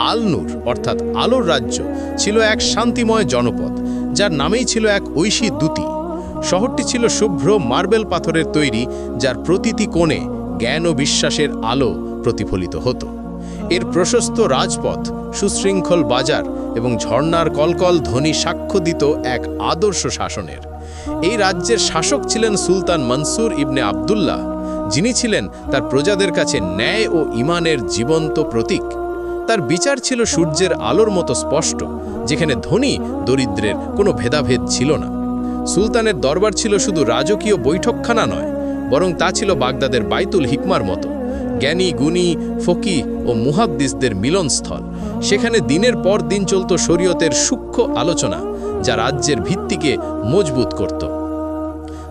আলনুর, অর্থাৎ আলোর রাজ্য, ছিল এক শান্তিময় জনপদ, যার নামেই ছিল এক ঐশী দ্যুতি। শহরটি ছিল শুভ্র মার্বেল পাথরের তৈরি, যার প্রতিটি কোণে জ্ঞান ও বিশ্বাসের আলো প্রতিফলিত হতো। এর প্রশস্ত রাজপথ, সুশৃঙ্খল বাজার এবং ঝর্ণার কলকল ধ্বনি সাক্ষ্য দিত এক আদর্শ শাসনের। এই রাজ্যের শাসক ছিলেন সুলতান মনসুর ইবনে আবদুল্লাহ, যিনি ছিলেন তার প্রজাদের কাছে ন্যায় ও ইমানের জীবন্ত প্রতীক। তার বিচার ছিল সূর্যের আলোর মতো স্পষ্ট, যেখানে ধনী, দরিদ্রের কোনো ভেদাভেদ ছিল না। সুলতানের দরবার ছিল শুধু রাজকীয় বৈঠকখানা নয়, বরং তা ছিল বাগদাদের বাইতুল হিকমার মতো। জ্ঞানী, গুণী, ফকি ও মুহাদ্দিসদের মিলনস্থল। সেখানে দিনের পর দিন চলত শরীয়তের সূক্ষ্ম আলোচনা, যা রাজ্যের ভিত্তিকে মজবুত করত।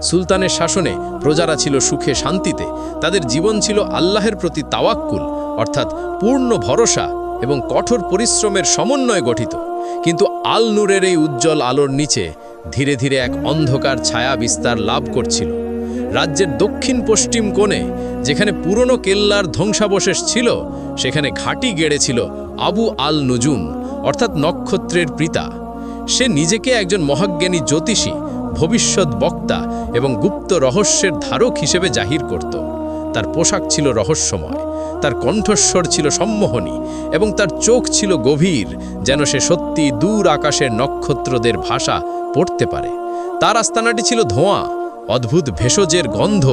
সুলতানের শাসনে প্রজারা ছিল সুখে শান্তিতে, তাদের জীবন ছিল আল্লাহের প্রতি তাওয়াক্কুল, অর্থাৎ পূর্ণ ভরসা এবং কঠোর পরিশ্রমের সমন্বয়ে গঠিত। কিন্তু আল নূরের এই উজ্জ্বল আলোর নিচে ধীরে ধীরে এক অন্ধকার ছায়া বিস্তার লাভ করছিল। রাজ্যের দক্ষিণ পশ্চিম কোণে, যেখানে পুরনো কেল্লার ধ্বংসাবশেষ ছিল, সেখানে ঘাঁটি গেড়েছিল আবু আল নুজুম অর্থাৎ নক্ষত্রের পিতা। সে নিজেকে একজন মহাজ্ঞানী জ্যোতিষী, ভবিষ্যৎ বক্তা এবং গুপ্ত রহস্যের ধারক হিসেবে জাহির করত। তার পোশাক ছিল রহস্যময়। তার কণ্ঠস্বর ছিল সম্মোহনী এবং তার চোখ ছিল গভীর, যেন সে সত্যি দূর আকাশের নক্ষত্রদের ভাষা পড়তে পারে। তার আস্তানাটি ছিল ধোঁয়া, অদ্ভুত ভেষজের গন্ধ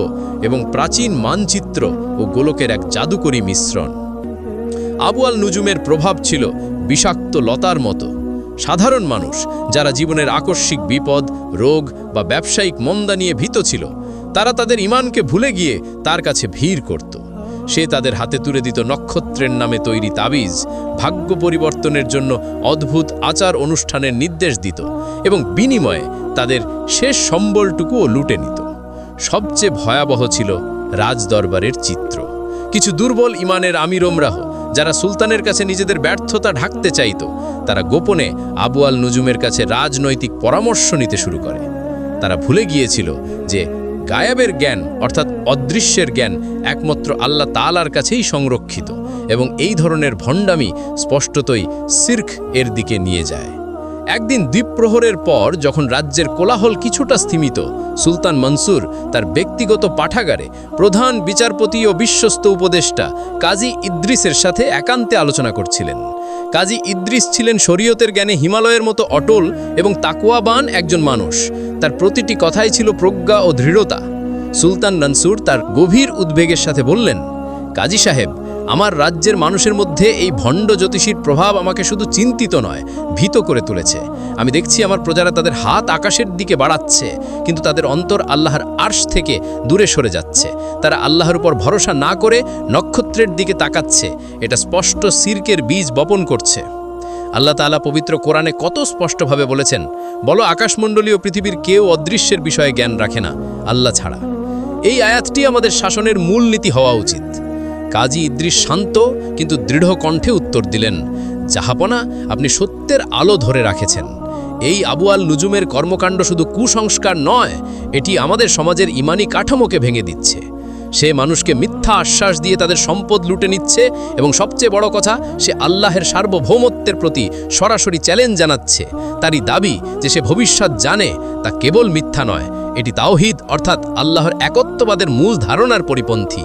এবং প্রাচীন মানচিত্র ও গোলকের এক জাদুকরী মিশ্রণ। আবু আল নুজুমের প্রভাব ছিল বিষাক্ত লতার মতো। সাধারণ মানুষ যারা জীবনের আকস্মিক বিপদ, রোগ বা ব্যবসায়িক মন্দা নিয়ে ভীত ছিল, তারা তাদের ইমানকে ভুলে গিয়ে তার কাছে ভিড় করত। সে তাদের হাতে তুলে দিত নক্ষত্রের নামে তৈরি তাবিজ, ভাগ্য পরিবর্তনের জন্য অদ্ভুত আচার অনুষ্ঠানের নির্দেশ দিত এবং বিনিময়ে তাদের শেষ সম্বলটুকুও লুটে নিত। সবচেয়ে ভয়াবহ ছিল রাজদরবারের চিত্র। কিছু দুর্বল ইমানের আমিরমরাহ যারা সুলতানের কাছে নিজেদের ব্যর্থতা ঢাকতে চাইত, তারা গোপনে আবু আল নুজুমের কাছে রাজনৈতিক পরামর্শ নিতে শুরু করে। তারা ভুলে গিয়েছিল যে গায়াবের জ্ঞান, অর্থাৎ অদৃশ্যের জ্ঞান, একমাত্র আল্লাহ তালার কাছেই সংরক্ষিত এবং এই ধরনের ভণ্ডামি স্পষ্টতই সির্ক এর দিকে নিয়ে যায়। একদিন দ্বীপ্রহরের পর যখন রাজ্যের কোলাহল কিছুটা স্থিমিত, সুলতান মনসুর তার ব্যক্তিগত পাঠাগারে প্রধান বিচারপতি ও বিশ্বস্ত উপদেষ্টা কাজী ইদ্রিসের সাথে একান্তে আলোচনা করছিলেন। কাজী ইদ্রিস ছিলেন শরীয়তের জ্ঞানে হিমালয়ের মতো অটল এবং তাকুয়াবান একজন মানুষ। তার প্রতিটি কথাই ছিল প্রজ্ঞা ও দৃঢ়তা। সুলতান মনসুর তার গভীর উদ্বেগের সাথে বললেন, কাজী সাহেব, আমার রাজ্যের মানুষের মধ্যে এই ভণ্ড জ্যোতিষীর প্রভাব আমাকে শুধু চিন্তিত নয়, ভীত করে তুলেছে। আমি দেখছি আমার প্রজারা তাদের হাত আকাশের দিকে বাড়াচ্ছে, কিন্তু তাদের অন্তর আল্লাহর আর্শ থেকে দূরে সরে যাচ্ছে। তারা আল্লাহর উপর ভরসা না করে নক্ষত্রের দিকে তাকাচ্ছে। এটা স্পষ্ট সির্কের বীজ বপন করছে। আল্লাহ তাআলা পবিত্র কোরআনে কত স্পষ্টভাবে বলেছেন, বলো আকাশমণ্ডলীয় পৃথিবীর কেউ অদৃশ্যের বিষয়ে জ্ঞান রাখে না, আল্লাহ ছাড়া। এই আয়াতটি আমাদের শাসনের মূলনীতি হওয়া উচিত। কাজী ইদ্রিস শান্ত কিন্তু দৃঢ় কণ্ঠে উত্তর দিলেন, জাহাপনা আপনি সত্যের আলো ধরে রাখেছেন। এই আবু আল নুজুমের কর্মকাণ্ড শুধু কুসংস্কার নয়, এটি আমাদের সমাজের ইমানি কাঠামোকে ভেঙে দিচ্ছে। সে মানুষকে মিথ্যা আশ্বাস দিয়ে তাদের সম্পদ লুটে নিচ্ছে এবং সবচেয়ে বড় কথা, সে আল্লাহের সার্বভৌমত্বের প্রতি সরাসরি চ্যালেঞ্জ জানাচ্ছে। তারই দাবি যে সে ভবিষ্যৎ জানে, তা কেবল মিথ্যা নয়, এটি তাওহিদ, অর্থাৎ আল্লাহর একত্ববাদের মূল ধারণার পরিপন্থী।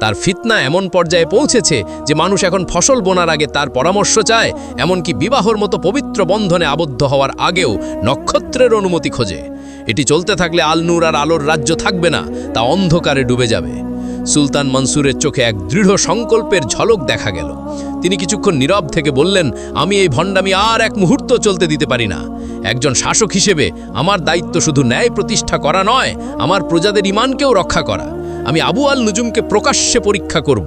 তার ফিতনা এমন পর্যায়ে পৌঁছেছে যে মানুষ এখন ফসল বোনার আগে তার পরামর্শ চায়, এমনকি বিবাহর মতো পবিত্র বন্ধনে আবদ্ধ হওয়ার আগেও নক্ষত্রের অনুমতি খোঁজে। এটি চলতে থাকলে আলনুর আর আলোর রাজ্য থাকবে না, তা অন্ধকারে ডুবে যাবে। সুলতান মনসুরের চোখে এক দৃঢ় সংকল্পের ঝলক দেখা গেল। তিনি কিছুক্ষণ নীরব থেকে বললেন, আমি এই ভণ্ডামি আর এক মুহূর্ত চলতে দিতে পারি না। একজন শাসক হিসেবে আমার দায়িত্ব শুধু ন্যায় প্রতিষ্ঠা করা নয়, আমার প্রজাদের ইমানকেও রক্ষা করা। আমি আবু আল নুজুমকে প্রকাশ্যে পরীক্ষা করব।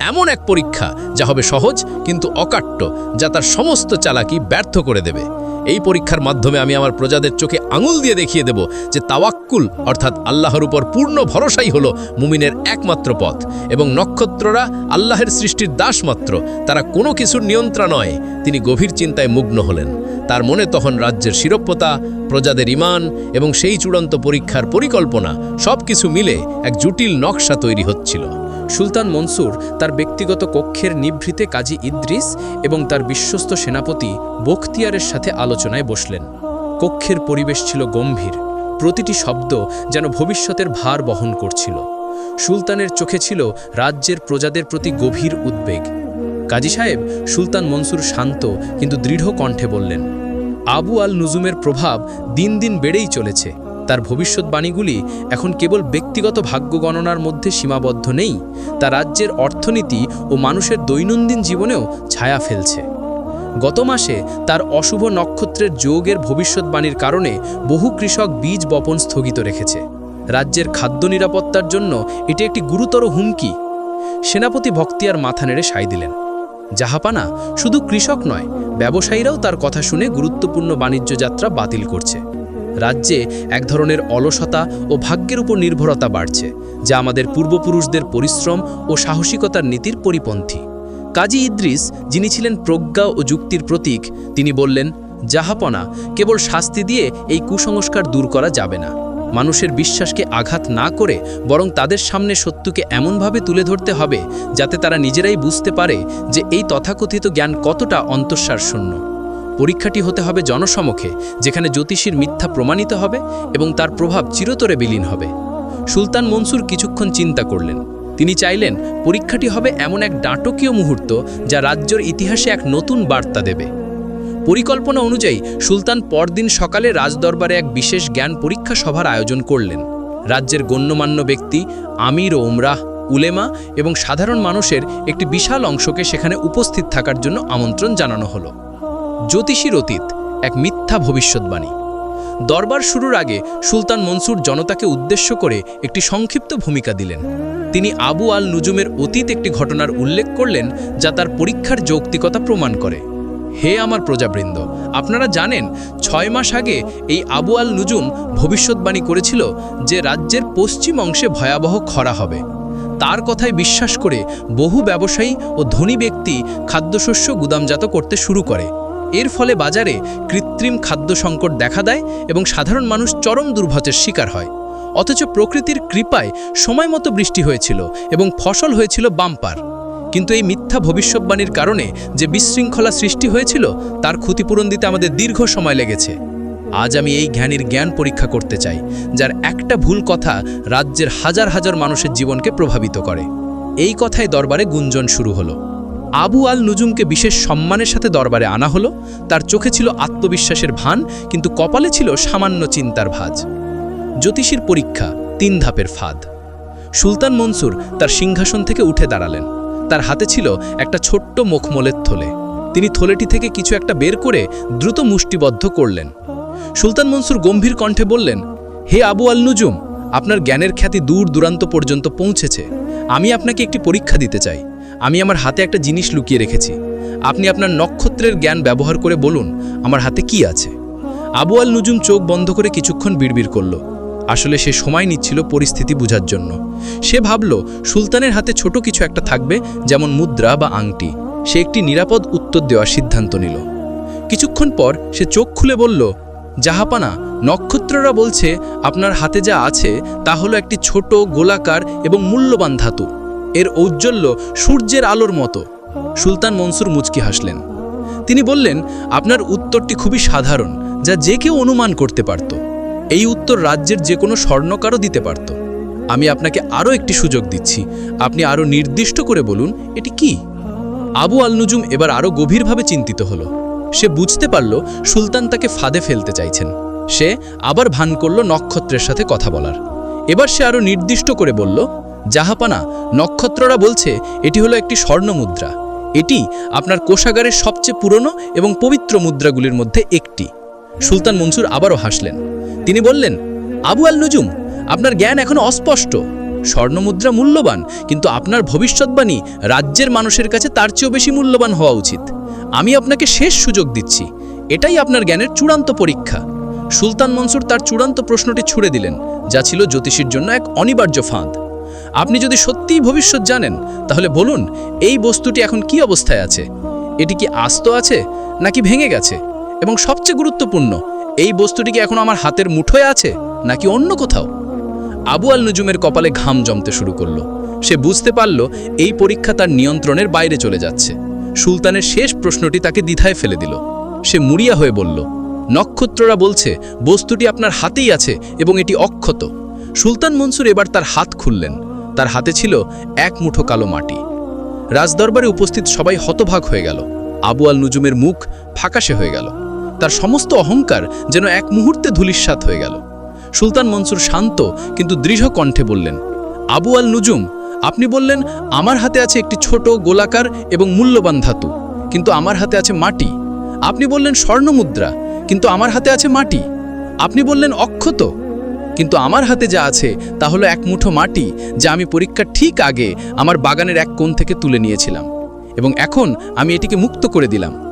এমন এক পরীক্ষা যা হবে সহজ কিন্তু অকাট্য, যা তার সমস্ত চালাকি ব্যর্থ করে দেবে। এই পরীক্ষার মাধ্যমে আমি আমার প্রজাদের চোখে আঙুল দিয়ে দেখিয়ে দেব যে তাওয়াক্কুল, অর্থাৎ আল্লাহর উপর পূর্ণ ভরসাই হলো মুমিনের একমাত্র পথ এবং নক্ষত্ররা আল্লাহের সৃষ্টির দাস মাত্র তারা কোনো কিছুর নিয়ন্ত্রণ নয়। তিনি গভীর চিন্তায় মুগ্ন হলেন। তার মনে তখন রাজ্যের শিরোপ্যতা প্রজাদের ইমান এবং সেই চূড়ান্ত পরীক্ষার পরিকল্পনা সব কিছু মিলে এক জটিল নকশা তৈরি হচ্ছিল। সুলতান মনসুর তার ব্যক্তিগত কক্ষের নিভৃতে কাজী ইদ্রিস এবং তার বিশ্বস্ত সেনাপতি বখতিয়ারের সাথে আলোচনায় বসলেন। কক্ষের পরিবেশ ছিল গম্ভীর। প্রতিটি শব্দ যেন ভবিষ্যতের ভার বহন করছিল। সুলতানের চোখে ছিল রাজ্যের প্রজাদের প্রতি গভীর উদ্বেগ। কাজী সাহেব সুলতান মনসুর শান্ত কিন্তু দৃঢ় কণ্ঠে বললেন আবু আল নুজুমের প্রভাব দিন দিন বেড়েই চলেছে। তার ভবিষ্যৎবাণীগুলি এখন কেবল ব্যক্তিগত ভাগ্য গণনার মধ্যে সীমাবদ্ধ নেই, তা রাজ্যের অর্থনীতি ও মানুষের দৈনন্দিন জীবনেও ছায়া ফেলছে। গত মাসে তার অশুভ নক্ষত্রের যোগের ভবিষ্যৎবাণীর কারণে বহু কৃষক বীজ বপন স্থগিত রেখেছে। রাজ্যের খাদ্য নিরাপত্তার জন্য এটি একটি গুরুতর হুমকি। সেনাপতি ভক্তিয়ার মাথা নেড়ে সাই দিলেন। জাহাপানা শুধু কৃষক নয়, ব্যবসায়ীরাও তার কথা শুনে গুরুত্বপূর্ণ বাণিজ্য যাত্রা বাতিল করছে। রাজ্যে এক ধরনের অলসতা ও ভাগ্যের উপর নির্ভরতা বাড়ছে, যা আমাদের পূর্বপুরুষদের পরিশ্রম ও সাহসিকতার নীতির পরিপন্থী। কাজী ইদ্রিস, যিনি ছিলেন প্রজ্ঞা ও যুক্তির প্রতীক, তিনি বললেন, জাহাপনা কেবল শাস্তি দিয়ে এই কুসংস্কার দূর করা যাবে না। মানুষের বিশ্বাসকে আঘাত না করে বরং তাদের সামনে সত্যকে এমনভাবে তুলে ধরতে হবে যাতে তারা নিজেরাই বুঝতে পারে যে এই তথাকথিত জ্ঞান কতটা অন্তঃসার শূন্য পরীক্ষাটি হতে হবে জনসমক্ষে, যেখানে জ্যোতিষীর মিথ্যা প্রমাণিত হবে এবং তার প্রভাব চিরতরে বিলীন হবে। সুলতান মনসুর কিছুক্ষণ চিন্তা করলেন। তিনি চাইলেন, পরীক্ষাটি হবে এমন এক নাটকীয় মুহূর্ত যা রাজ্যের ইতিহাসে এক নতুন বার্তা দেবে। পরিকল্পনা অনুযায়ী সুলতান পরদিন সকালে রাজদরবারে এক বিশেষ জ্ঞান পরীক্ষা সভার আয়োজন করলেন। রাজ্যের গণ্যমান্য ব্যক্তি আমির ও উমরাহ উলেমা এবং সাধারণ মানুষের একটি বিশাল অংশকে সেখানে উপস্থিত থাকার জন্য আমন্ত্রণ জানানো হলো। জ্যোতিষীর অতীত, এক মিথ্যা ভবিষ্যৎবাণী। দরবার শুরুর আগে সুলতান মনসুর জনতাকে উদ্দেশ্য করে একটি সংক্ষিপ্ত ভূমিকা দিলেন। তিনি আবু আল নুজুমের অতীত একটি ঘটনার উল্লেখ করলেন যা তার পরীক্ষার যৌক্তিকতা প্রমাণ করে। হে আমার প্রজাবৃন্দ, আপনারা জানেন ছয় মাস আগে এই আবু আল নুজুম ভবিষ্যৎবাণী করেছিল যে রাজ্যের পশ্চিম অংশে ভয়াবহ খরা হবে। তার কথায় বিশ্বাস করে বহু ব্যবসায়ী ও ধনী ব্যক্তি খাদ্যশস্য গুদামজাত করতে শুরু করে। এর ফলে বাজারে কৃত্রিম খাদ্য সংকট দেখা দেয় এবং সাধারণ মানুষ চরম দুর্ভতের শিকার হয়। অথচ প্রকৃতির কৃপায় সময় মতো বৃষ্টি হয়েছিল এবং ফসল হয়েছিল বাম্পার। কিন্তু এই মিথ্যা ভবিষ্যৎবাণীর কারণে যে বিশৃঙ্খলা সৃষ্টি হয়েছিল, তার ক্ষতিপূরণ দিতে আমাদের দীর্ঘ সময় লেগেছে। আজ আমি এই জ্ঞানীর জ্ঞান পরীক্ষা করতে চাই, যার একটা ভুল কথা রাজ্যের হাজার হাজার মানুষের জীবনকে প্রভাবিত করে। এই কথায় দরবারে গুঞ্জন শুরু হলো। আবু আল নুজুমকে বিশেষ সম্মানের সাথে দরবারে আনা হলো। তার চোখে ছিল আত্মবিশ্বাসের ভান, কিন্তু কপালে ছিল সামান্য চিন্তার ভাজ। জ্যোতিষীর পরীক্ষা, তিন ধাপের ফাঁদ। সুলতান মনসুর তার সিংহাসন থেকে উঠে দাঁড়ালেন। তার হাতে ছিল একটা ছোট্ট মুখমলের থলে। তিনি থলেটি থেকে কিছু একটা বের করে দ্রুত মুষ্টিবদ্ধ করলেন। সুলতান মনসুর গম্ভীর কণ্ঠে বললেন, হে আবু আল নুজুম আপনার জ্ঞানের খ্যাতি দূর দূরান্ত পর্যন্ত পৌঁছেছে। আমি আপনাকে একটি পরীক্ষা দিতে চাই। আমি আমার হাতে একটা জিনিস লুকিয়ে রেখেছি। আপনি আপনার নক্ষত্রের জ্ঞান ব্যবহার করে বলুন, আমার হাতে কি আছে? আবু আল নুজুম চোখ বন্ধ করে কিছুক্ষণ বিড়বিড় করল। আসলে সে সময় নিচ্ছিল পরিস্থিতি বোঝার জন্য। সে ভাবল, সুলতানের হাতে ছোট কিছু একটা থাকবে, যেমন মুদ্রা বা আংটি। সে একটি নিরাপদ উত্তর দেওয়ার সিদ্ধান্ত নিল। কিছুক্ষণ পর সে চোখ খুলে বলল, জাহাপানা, নক্ষত্ররা বলছে, আপনার হাতে যা আছে, তা হলো একটি ছোট, গোলাকার এবং মূল্যবান ধাতু। এর ঔজ্জ্বল্য সূর্যের আলোর মতো। সুলতান মনসুর মুচকি হাসলেন। তিনি বললেন, আপনার উত্তরটি খুবই সাধারণ, যা যে কেউ অনুমান করতে পারত। এই উত্তর রাজ্যের যে কোনো স্বর্ণকারও দিতে পারত। আমি আপনাকে আরও একটি সুযোগ দিচ্ছি। আপনি আরও নির্দিষ্ট করে বলুন, এটি কি? আবু আল নুজুম এবার আরও গভীরভাবে চিন্তিত হলো। সে বুঝতে পারল সুলতান তাকে ফাঁদে ফেলতে চাইছেন। সে আবার ভান করল নক্ষত্রের সাথে কথা বলার। এবার সে আরও নির্দিষ্ট করে বলল, জাহাপানা, নক্ষত্ররা বলছে এটি হলো একটি স্বর্ণ মুদ্রা। এটি আপনার কোষাগারের সবচেয়ে পুরনো এবং পবিত্র মুদ্রাগুলির মধ্যে একটি। সুলতান মনসুর আবারও হাসলেন। তিনি বললেন, আবু আল নুজুম আপনার জ্ঞান এখনও অস্পষ্ট। স্বর্ণমুদ্রা মূল্যবান, কিন্তু আপনার ভবিষ্যৎবাণী রাজ্যের মানুষের কাছে তার চেয়েও বেশি মূল্যবান হওয়া উচিত। আমি আপনাকে শেষ সুযোগ দিচ্ছি। এটাই আপনার জ্ঞানের চূড়ান্ত পরীক্ষা। সুলতান মনসুর তার চূড়ান্ত প্রশ্নটি ছুড়ে দিলেন, যা ছিল জ্যোতিষীর জন্য এক অনিবার্য ফাঁদ। আপনি যদি সত্যিই ভবিষ্যৎ জানেন, তাহলে বলুন, এই বস্তুটি এখন কি অবস্থায় আছে? এটি কি আস্ত আছে, নাকি ভেঙে গেছে? এবং সবচেয়ে গুরুত্বপূর্ণ এই বস্তুটি কি এখন আমার হাতের মুঠোয় আছে, নাকি অন্য কোথাও? আবু আল নুজুমের কপালে ঘাম জমতে শুরু করল। সে বুঝতে পারল এই পরীক্ষা তার নিয়ন্ত্রণের বাইরে চলে যাচ্ছে। সুলতানের শেষ প্রশ্নটি তাকে দ্বিধায় ফেলে দিল। সে মুড়িয়া হয়ে বলল, নক্ষত্ররা বলছে, বস্তুটি আপনার হাতেই আছে এবং এটি অক্ষত। সুলতান মনসুর এবার তার হাত খুললেন। তার হাতে ছিল এক মুঠো কালো মাটি। রাজদরবারে উপস্থিত সবাই হতভাগ হয়ে গেল। আবু আল নুজুমের মুখ ফাঁকাশে হয়ে গেল। তার সমস্ত অহংকার যেন এক মুহূর্তে ধূলিসাৎ হয়ে গেল। সুলতান মনসুর শান্ত কিন্তু দৃঢ় কণ্ঠে বললেন, আবু আল নুজুম আপনি বললেন, আমার হাতে আছে একটি ছোট গোলাকার এবং মূল্যবান ধাতু, কিন্তু আমার হাতে আছে মাটি। আপনি বললেন, স্বর্ণমুদ্রা, কিন্তু আমার হাতে আছে মাটি। আপনি বললেন, অক্ষত, কিন্তু আমার হাতে যা আছে তা হলো এক মুঠো মাটি, যা আমি পরীক্ষার ঠিক আগে আমার বাগানের এক কোণ থেকে তুলে নিয়েছিলাম। এবং এখন আমি এটিকে মুক্ত করে দিলাম।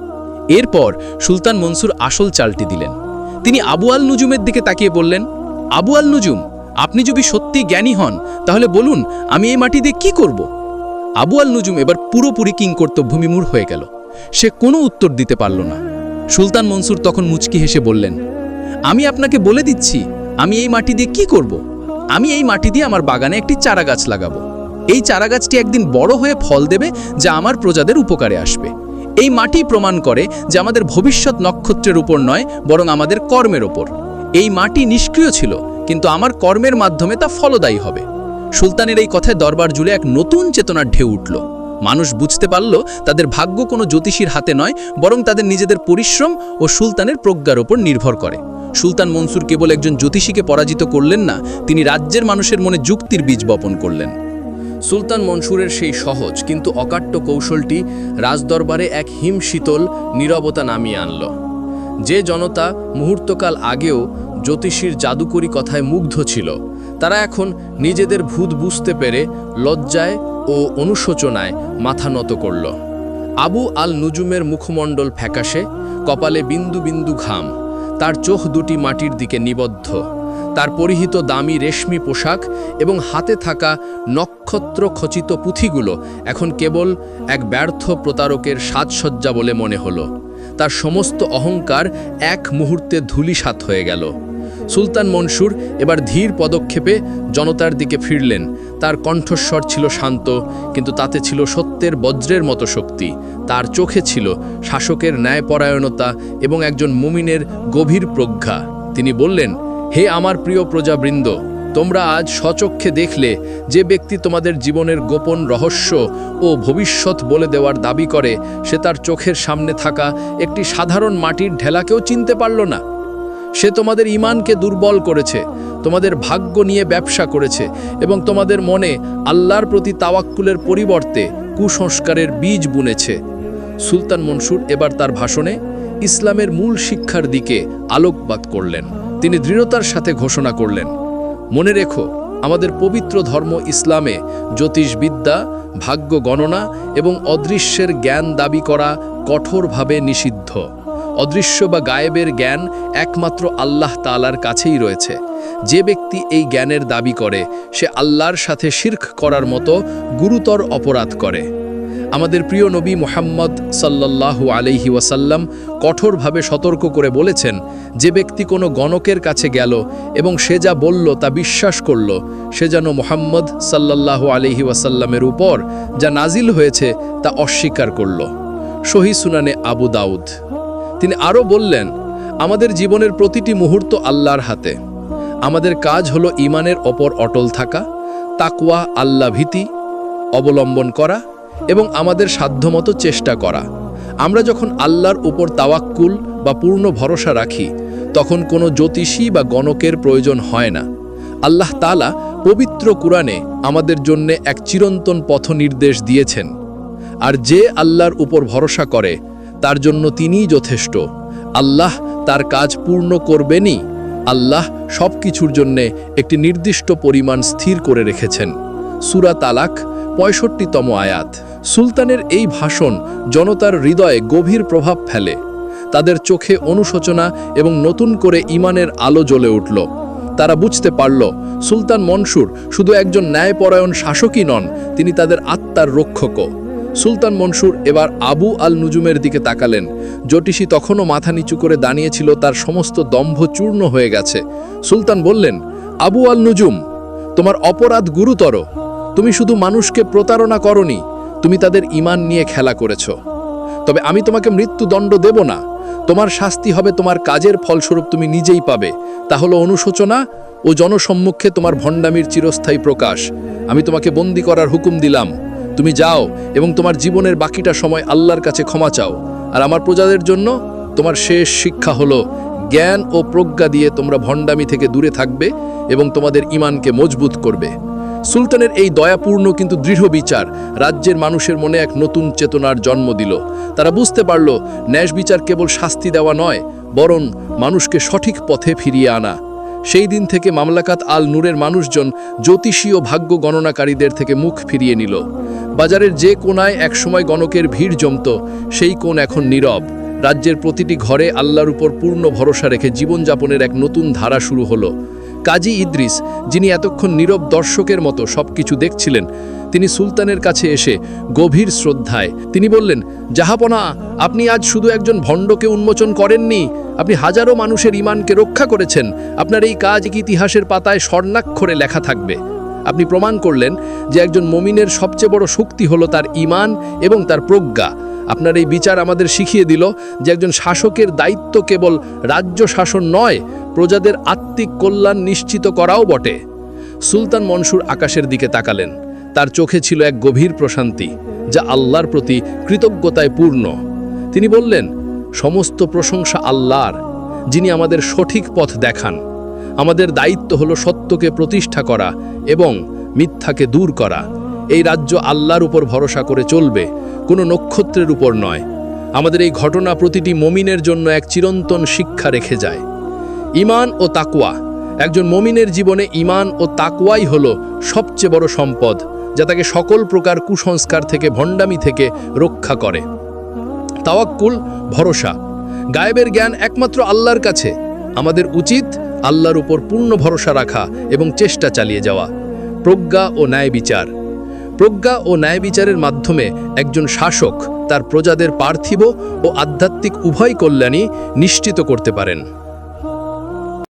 এরপর সুলতান মনসুর আসল চালটি দিলেন। তিনি আবু আল নুজুমের দিকে তাকিয়ে বললেন, আবু আল নুজুম আপনি যদি সত্যি জ্ঞানী হন, তাহলে বলুন, আমি এই মাটি দিয়ে কি করব? আবু আল নুজুম এবার পুরোপুরি কিংকর্তভ্যমিমূর হয়ে গেল। সে কোনো উত্তর দিতে পারল না। সুলতান মনসুর তখন মুচকি হেসে বললেন, আমি আপনাকে বলে দিচ্ছি, আমি এই মাটি দিয়ে কি করব। আমি এই মাটি দিয়ে আমার বাগানে একটি চারা গাছ লাগাবো। এই চারা গাছটি একদিন বড় হয়ে ফল দেবে, যা আমার প্রজাদের উপকারে আসবে। এই মাটি প্রমাণ করে যে আমাদের ভবিষ্যৎ নক্ষত্রের উপর নয়, বরং আমাদের কর্মের ওপর এই মাটি নিষ্ক্রিয় ছিল, কিন্তু আমার কর্মের মাধ্যমে তা ফলদায়ী হবে। সুলতানের এই কথায় দরবার জুড়ে এক নতুন চেতনার ঢেউ উঠল। মানুষ বুঝতে পারল, তাদের ভাগ্য কোনো জ্যোতিষীর হাতে নয়, বরং তাদের নিজেদের পরিশ্রম ও সুলতানের প্রজ্ঞার ওপর নির্ভর করে। সুলতান মনসুর কেবল একজন জ্যোতিষীকে পরাজিত করলেন না, তিনি রাজ্যের মানুষের মনে যুক্তির বীজ বপন করলেন। সুলতান মনসুরের সেই সহজ কিন্তু অকাট্য কৌশলটি রাজদরবারে এক হিমশীতল নীরবতা নামিয়ে আনল। যে জনতা মুহূর্তকাল আগেও জ্যোতিষীর জাদুকরী কথায় মুগ্ধ ছিল, তারা এখন নিজেদের ভূত বুঝতে পেরে লজ্জায় ও অনুশোচনায় মাথা নত করল। আবু আল নুজুমের মুখমণ্ডল ফ্যাকাশে, কপালে বিন্দু বিন্দু ঘাম, তার চোখ দুটি মাটির দিকে নিবদ্ধ। তার পরিহিত দামি রেশমি পোশাক এবং হাতে থাকা নক্ষত্র খচিত পুঁথিগুলো এখন কেবল এক ব্যর্থ প্রতারকের সাজসজ্জা বলে মনে হলো। তার সমস্ত অহংকার এক মুহূর্তে ধূলিসাৎ হয়ে গেল। সুলতান মনসুর এবার ধীর পদক্ষেপে জনতার দিকে ফিরলেন। তার কণ্ঠস্বর ছিল শান্ত, কিন্তু তাতে ছিল সত্যের বজ্রের মতো শক্তি। তার চোখে ছিল শাসকের ন্যায়পরায়ণতা এবং একজন মুমিনের গভীর প্রজ্ঞা। তিনি বললেন হে আমার প্রিয় প্রজাবৃন্দ, তোমরা আজ সচক্ষে দেখলে যে ব্যক্তি তোমাদের জীবনের গোপন রহস্য ও ভবিষ্যৎ বলে দেওয়ার দাবি করে, সে তার চোখের সামনে থাকা একটি সাধারণ মাটির ঢেলাকেও চিনতে পারল না। সে তোমাদের ইমানকে দুর্বল করেছে, তোমাদের ভাগ্য নিয়ে ব্যবসা করেছে এবং তোমাদের মনে আল্লাহর প্রতি তাওয়াক্কুলের পরিবর্তে কুসংস্কারের বীজ বুনেছে। সুলতান মনসুর এবার তার ভাষণে ইসলামের মূল শিক্ষার দিকে আলোকপাত করলেন। তিনি দৃঢ়তার সাথে ঘোষণা করলেন, মনে রেখো, আমাদের পবিত্র ধর্ম ইসলামে জ্যোতিষবিদ্যা, ভাগ্য গণনা এবং অদৃশ্যের জ্ঞান দাবি করা কঠোরভাবে নিষিদ্ধ। অদৃশ্য বা গায়েবের জ্ঞান একমাত্র আল্লাহ তালার কাছেই রয়েছে। যে ব্যক্তি এই জ্ঞানের দাবি করে, সে আল্লাহর সাথে শির্ক করার মতো গুরুতর অপরাধ করে। আমাদের প্রিয় নবী মোহাম্মদ সাল্লাল্লাহু আলাইহি ওয়াসাল্লাম কঠোরভাবে সতর্ক করে বলেছেন, যে ব্যক্তি কোনো গণকের কাছে গেল এবং সে যা বলল তা বিশ্বাস করল, সে যেন মোহাম্মদ সাল্লাল্লাহু আলাইহি ওয়াসাল্লামের উপর যা নাজিল হয়েছে তা অস্বীকার করল। সহি সুনানে আবু দাউদ। তিনি আরও বললেন, আমাদের জীবনের প্রতিটি মুহূর্ত আল্লাহর হাতে। আমাদের কাজ হলো ইমানের ওপর অটল থাকা তাকুয়া আল্লাহ ভীতি, অবলম্বন করা এবং আমাদের সাধ্যমতো চেষ্টা করা। আমরা যখন আল্লাহর উপর তাওয়াক্কুল বা পূর্ণ ভরসা রাখি, তখন কোনো জ্যোতিষী বা গণকের প্রয়োজন হয় না। আল্লাহ তালা পবিত্র কুরআনে আমাদের জন্যে এক চিরন্তন পথ নির্দেশ দিয়েছেন। আর যে আল্লাহর উপর ভরসা করে, তার জন্য তিনিই যথেষ্ট। আল্লাহ তার কাজ পূর্ণ করবেনই। আল্লাহ সব কিছুর জন্যে একটি নির্দিষ্ট পরিমাণ স্থির করে রেখেছেন। সুরা তালাক পঁয়ষট্টিতম আয়াত। সুলতানের এই ভাষণ জনতার হৃদয়ে গভীর প্রভাব ফেলে। তাদের চোখে অনুশোচনা এবং নতুন করে ইমানের আলো জ্বলে উঠল। তারা বুঝতে পারল, সুলতান মনসুর শুধু একজন ন্যায়পরায়ণ শাসকই নন, তিনি তাদের আত্মার রক্ষকও। সুলতান মনসুর এবার আবু আল নুজুমের দিকে তাকালেন। জ্যোতিষী তখনও মাথা নিচু করে দাঁড়িয়েছিল, তার সমস্ত দম্ভ চূর্ণ হয়ে গেছে। সুলতান বললেন, আবু আল নুজুম তোমার অপরাধ গুরুতর। তুমি শুধু মানুষকে প্রতারণা করনি তুমি তাদের ইমান নিয়ে খেলা করেছ। তবে আমি তোমাকে মৃত্যুদণ্ড দেব না। তোমার শাস্তি হবে তোমার কাজের ফলস্বরূপ তুমি নিজেই পাবে। তা হলো অনুশোচনা ও জনসম্মুখে তোমার ভণ্ডামির চিরস্থায়ী প্রকাশ। আমি তোমাকে বন্দি করার হুকুম দিলাম। তুমি যাও এবং তোমার জীবনের বাকিটা সময় আল্লাহর কাছে ক্ষমা চাও। আর আমার প্রজাদের জন্য তোমার শেষ শিক্ষা হলো জ্ঞান ও প্রজ্ঞা দিয়ে তোমরা ভণ্ডামি থেকে দূরে থাকবে এবং তোমাদের ইমানকে মজবুত করবে। সুলতানের এই দয়াপূর্ণ কিন্তু দৃঢ় বিচার রাজ্যের মানুষের মনে এক নতুন চেতনার জন্ম দিল। তারা বুঝতে পারল ন্যায় বিচার কেবল শাস্তি দেওয়া নয়, বরং মানুষকে সঠিক পথে ফিরিয়ে আনা। সেই দিন থেকে মামলাকাত আল নূরের মানুষজন জ্যোতিষী ও ভাগ্য গণনাকারীদের থেকে মুখ ফিরিয়ে নিল। বাজারের যে কোনায় একসময় গণকের ভিড় জমত, সেই কোণ এখন নীরব। রাজ্যের প্রতিটি ঘরে আল্লাহর উপর পূর্ণ ভরসা রেখে জীবনযাপনের এক নতুন ধারা শুরু হলো। কাজী ইদ্রিস, যিনি এতক্ষণ নীরব দর্শকের মতো সবকিছু দেখছিলেন, তিনি সুলতানের কাছে এসে গভীর শ্রদ্ধায়, তিনি বললেন, জাহাপনা, আপনি আজ শুধু একজন ভণ্ডকে উন্মোচন করেননি, আপনি হাজারো মানুষের ইমানকে রক্ষা করেছেন, আপনার এই কাজ ইতিহাসের পাতায় স্বর্ণাক্ষরে লেখা থাকবে। আপনি প্রমাণ করলেন যে একজন মমিনের সবচেয়ে বড় শক্তি হলো তার ইমান এবং তার প্রজ্ঞা। আপনার এই বিচার আমাদের শিখিয়ে দিল যে একজন শাসকের দায়িত্ব কেবল রাজ্য শাসন নয় প্রজাদের আত্মিক কল্যাণ নিশ্চিত করাও বটে। সুলতান মনসুর আকাশের দিকে তাকালেন। তার চোখে ছিল এক গভীর প্রশান্তি, যা আল্লাহর প্রতি কৃতজ্ঞতায় পূর্ণ। তিনি বললেন, সমস্ত প্রশংসা আল্লাহর, যিনি আমাদের সঠিক পথ দেখান। আমাদের দায়িত্ব হলো সত্যকে প্রতিষ্ঠা করা এবং মিথ্যাকে দূর করা। এই রাজ্য আল্লাহর উপর ভরসা করে চলবে, কোনো নক্ষত্রের উপর নয়। আমাদের এই ঘটনা প্রতিটি মমিনের জন্য এক চিরন্তন শিক্ষা রেখে যায়। ইমান ও তাকুয়া একজন মমিনের জীবনে ইমান ও তাকুয়াই হল সবচেয়ে বড় সম্পদ, যা তাকে সকল প্রকার কুসংস্কার থেকে, ভণ্ডামি থেকে রক্ষা করে। তাওয়াক্কুল, ভরসা। গায়েবের জ্ঞান একমাত্র আল্লাহর কাছে। আমাদের উচিত আল্লাহর উপর পূর্ণ ভরসা রাখা এবং চেষ্টা চালিয়ে যাওয়া। প্রজ্ঞা ও ন্যায় বিচার। প্রজ্ঞা ও ন্যায় বিচারের মাধ্যমে একজন শাসক তার প্রজাদের পার্থিব ও আধ্যাত্মিক উভয় কল্যাণই নিশ্চিত করতে পারেন।